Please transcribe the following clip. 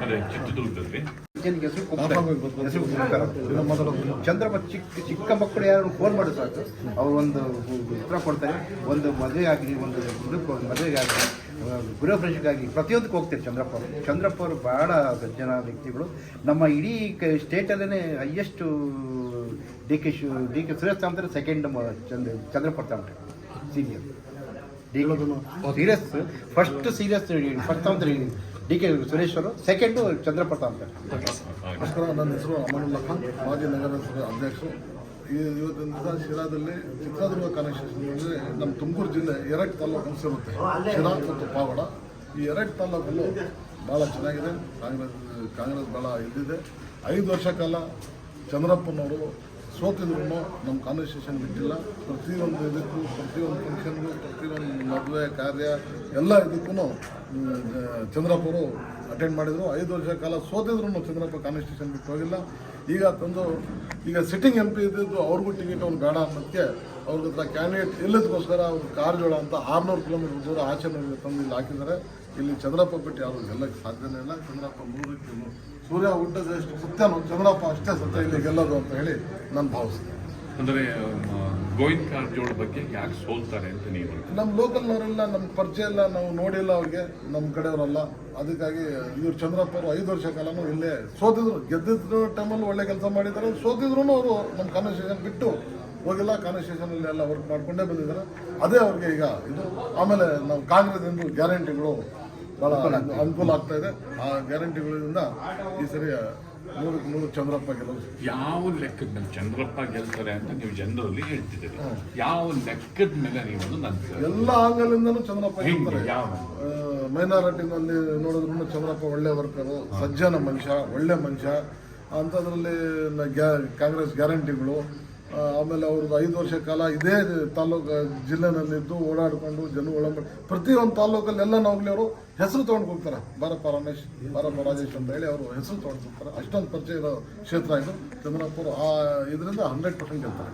ಅದೇ ಚಿತ್ರದುರ್ಗದಲ್ಲಿ ಜನಕ್ಕೆ ಹೆಸರು ಕೊಡ್ತಾರೆ. ಹೆಸರು ಕೊಡ್ತಾರೆ. ಚಂದ್ರಪ್ಪ ಚಿಕ್ಕ ಚಿಕ್ಕ ಮಕ್ಕಳು ಯಾರು ಫೋನ್ ಮಾಡಿ ಸಾಕು. ಅವರು ಒಂದು ಉತ್ತರ ಕೊಡ್ತಾರೆ. ಒಂದು ಮದುವೆ ಆಗಲಿ ಒಂದು ಮದುವೆಗೆ ಆಗಲಿ ಗೃಹ ಪ್ರವೇಶಕ್ಕಾಗಿ ಪ್ರತಿಯೊಂದಕ್ಕೆ ಹೋಗ್ತಾರೆ ಚಂದ್ರಪ್ಪ ಅವರು. ಚಂದ್ರಪ್ಪ ಅವರು ಬಹಳ ಜನ ವ್ಯಕ್ತಿಗಳು. ನಮ್ಮ ಇಡೀ ಕ- ಸ್ಟೇಟಲ್ಲೇ ಹೈಯೆಸ್ಟ್ ಡಿ ಕೆ ಶು D K Suresh ತಾಂತಾರೆ second Chandra Chandrappa senior serious first serious first ತಾಂತಾರೆ D K ಸುರೇಶ್ವರ ಸೆಕೆಂಡು ಚಂದ್ರಪ್ಪ ತಾಂತಾರೆ ನಮಸ್ಕಾರ ನನ್ನ ಹೆಸರು ಅಮನುಲ್ಲಾ ಖಾನ್ ಮಾಜಿ ನಗರಸಭೆ ಅಧ್ಯಕ್ಷರು. ಈ ಇವತ್ತಿನ ದಿವಸ ಶಿರಾದಲ್ಲಿ ಚಿತ್ರದುರ್ಗ ಕನೆಕ್ಷನ್ ಅಂದರೆ ನಮ್ಮ ತುಮಕೂರು ಜಿಲ್ಲೆ ಎರಡು ತಾಲೂಕು ಸೇರುತ್ತೆ ಶಿರಾ ಮತ್ತು ಪಾವಡ. ಈ ಎರಡು ತಾಲೂಕಲ್ಲೂ ಭಾಳ ಚೆನ್ನಾಗಿದೆ. ಕಾಂಗ್ರೆಸ್ ಕಾಂಗ್ರೆಸ್ ಭಾಳ ಇದ್ದಿದೆ ಐದು ವರ್ಷ ಕಾಲ ಚಂದ್ರಪ್ಪನವರು ಸೋತಿದ್ರು ನಮ್ಮ ಕಾನ್ವರ್ಸೇಷನ್ ಬಿಟ್ಟಿಲ್ಲ. ಪ್ರತಿಯೊಂದು ಇದಕ್ಕೂ, ಪ್ರತಿಯೊಂದು ಫಂಕ್ಷನ್ಗೂ ಪ್ರತಿಯೊಂದು ಮದುವೆ, ಕಾರ್ಯ, ಎಲ್ಲ ಇದಕ್ಕೂ ಚಂದ್ರಪ್ಪರು ಅಟೆಂಡ್ ಮಾಡಿದರು. ಐದು ವರ್ಷ ಕಾಲ ಸೋತಿದ್ರು ಚಂದ್ರಪ್ಪ ಕಾನ್ಸ್ಟಿಟ್ಯೂಷನ್ ಬಿಟ್ಟು ಹೋಗಿಲ್ಲ. ಈಗ ತಂದು, ಈಗ ಸಿಟ್ಟಿಂಗ್ ಎಂ ಪಿ ಇದ್ದಿದ್ದು ಅವ್ರಿಗೂ ಟಿಕೆಟ್ ಅವ್ನು ಬೇಡ ಅನ್ನೋದಕ್ಕೆ ಅವ್ರ ಹತ್ರ ಕ್ಯಾಂಡಿಡೇಟ್ ಇಲ್ಲದಕ್ಕೋಸ್ಕರ ಅವ್ರು ಕಾರಜೋಳ ಅಂತ ಆರುನೂರು ಕಿಲೋಮೀಟರ್ ದೂರ ಆಚೆ ತಂದು ಇಲ್ಲಿ ಹಾಕಿದ್ದಾರೆ. ಇಲ್ಲಿ ಚಂದ್ರಪ್ಪ ಬಿಟ್ಟು ಯಾರು ಗೆಲ್ಲಕ್ಕೆ ಸಾಧ್ಯನೇ ಇಲ್ಲ. ಚಂದ್ರಪ್ಪ ಮೂರಕ್ಕೆ ಸೂರ್ಯ ಹುಟ್ಟದಷ್ಟು ಸತ್ಯನು ಚಂದ್ರಪ್ಪ ಅಷ್ಟೇ ಸತ್ಯ ಇಲ್ಲಿ ಗೆಲ್ಲೋದು ಅಂತ ಹೇಳಿ ನಾನು ಭಾವಿಸ್ತೇನೆ. ಅಂದರೆ ಗೋವಿಂದ ಕಾರಜೋಳ ಬಗ್ಗೆ ಯಾಕೆ ಸೋಲ್ತಾರೆ ಅಂತ ನೀವು? ನಮ್ಮ ಲೋಕಲ್ನವರೆಲ್ಲ ನಮ್ಮ ಪರಿಚಯ ಎಲ್ಲ ನಾವು ನೋಡಿಲ್ಲ ಅವ್ರಿಗೆ ನಮ್ಮ ಕಡೆಯವರಲ್ಲ. ಅದಕ್ಕಾಗಿ ಇವ್ರು ಚಂದ್ರಪ್ಪ ಅವರು ಐದು ವರ್ಷ ಕಾಲನೂ ಇಲ್ಲೇ ಸೋತಿದ್ರು. ಗೆದ್ದಿದ್ರು ಟೈಮಲ್ಲಿ ಒಳ್ಳೆ ಕೆಲಸ ಮಾಡಿದ್ದಾರೆ. ಸೋತಿದ್ರು ಅವರು ನಮ್ಮ ಕಾನ್ವರ್ಸೇಷನ್ ಬಿಟ್ಟು ಹೋಗಿಲ್ಲ. ಕಾನ್ವರ್ಸೇಷನಲ್ಲಿ ಎಲ್ಲ ವರ್ಕ್ ಮಾಡ್ಕೊಂಡೇ ಬಂದಿದ್ದಾರೆ. ಅದೇ ಅವ್ರಿಗೆ ಈಗ ಇದು. ಆಮೇಲೆ ನಾವು ಕಾಂಗ್ರೆಸ್ ಎಂದು ಗ್ಯಾರಂಟಿಗಳು ಭಾಳ ಅನುಕೂಲ ಆಗ್ತಾ ಇದೆ. ಆ ಗ್ಯಾರಂಟಿಗಳಿಂದ ಈ ಸರಿ ನೂರಕ್ಕೆ ನೂರು ಚಂದ್ರಪ್ಪ ಗೆಲ್ಲ ಯಾವ ಲೆಕ್ಕದ ಮೇಲೆ ಚಂದ್ರಪ್ಪ ಗೆಲ್ತಾರೆ ಅಂತ ನೀವು ಜನರಲ್ಲಿ ಹೇಳ್ತಿದ್ದೀರಿ. ಯಾವ ಲೆಕ್ಕದ ಮೇಲೆ ನೀವು ನನ್ನ ಎಲ್ಲ ಆಂಗಲಿಂದನೂ ಚಂದ್ರಪ್ಪ ಗೆಲ್ತಾರೆ. ಮೈನಾರಿಟಿನಲ್ಲಿ ನೋಡಿದ್ರು ಚಂದ್ರಪ್ಪ ಒಳ್ಳೆ ವರ್ಕರು ಸಜ್ಜನ ಮನುಷ್ಯ ಒಳ್ಳೆ ಮನುಷ್ಯ. ಅಂಥದ್ರಲ್ಲಿ ಗ್ಯಾ- ಕಾಂಗ್ರೆಸ್ ಗ್ಯಾರಂಟಿಗಳು ಆಮೇಲೆ ಅವ್ರದ್ದು ಐದು ವರ್ಷ ಕಾಲ ಇದೇ ತಾಲೂಕು, ಜಿಲ್ಲೆನಲ್ಲಿದ್ದು ಓಡಾಡಿಕೊಂಡು ಜನ ಒಳಂಬ ಪ್ರತಿಯೊಂದು ತಾಲೂಕಲ್ಲಿ ಎಲ್ಲ ಹೋಗ್ಲಿ ಅವರು ಹೆಸರು ತೊಗೊಂಡು ಹೋಗ್ತಾರೆ ಬಾರಪ್ಪ ರಮೇಶ್ ಬಾರಪ್ಪ ರಾಜೇಶ್ ಅಂತ ಹೇಳಿ ಅವರು ಹೆಸರು ತೊಗೊಂಡು ಹೋಗ್ತಾರೆ ಅಷ್ಟೊಂದು ಪರಿಚಯ ಇರೋ ಕ್ಷೇತ್ರ ಇದು. ಚಂದ್ರಪುರ ಆ ಇದರಿಂದ ಹಂಡ್ರೆಡ್ ಪರ್ಸೆಂಟ್ ಗೆಲ್ತಾರೆ.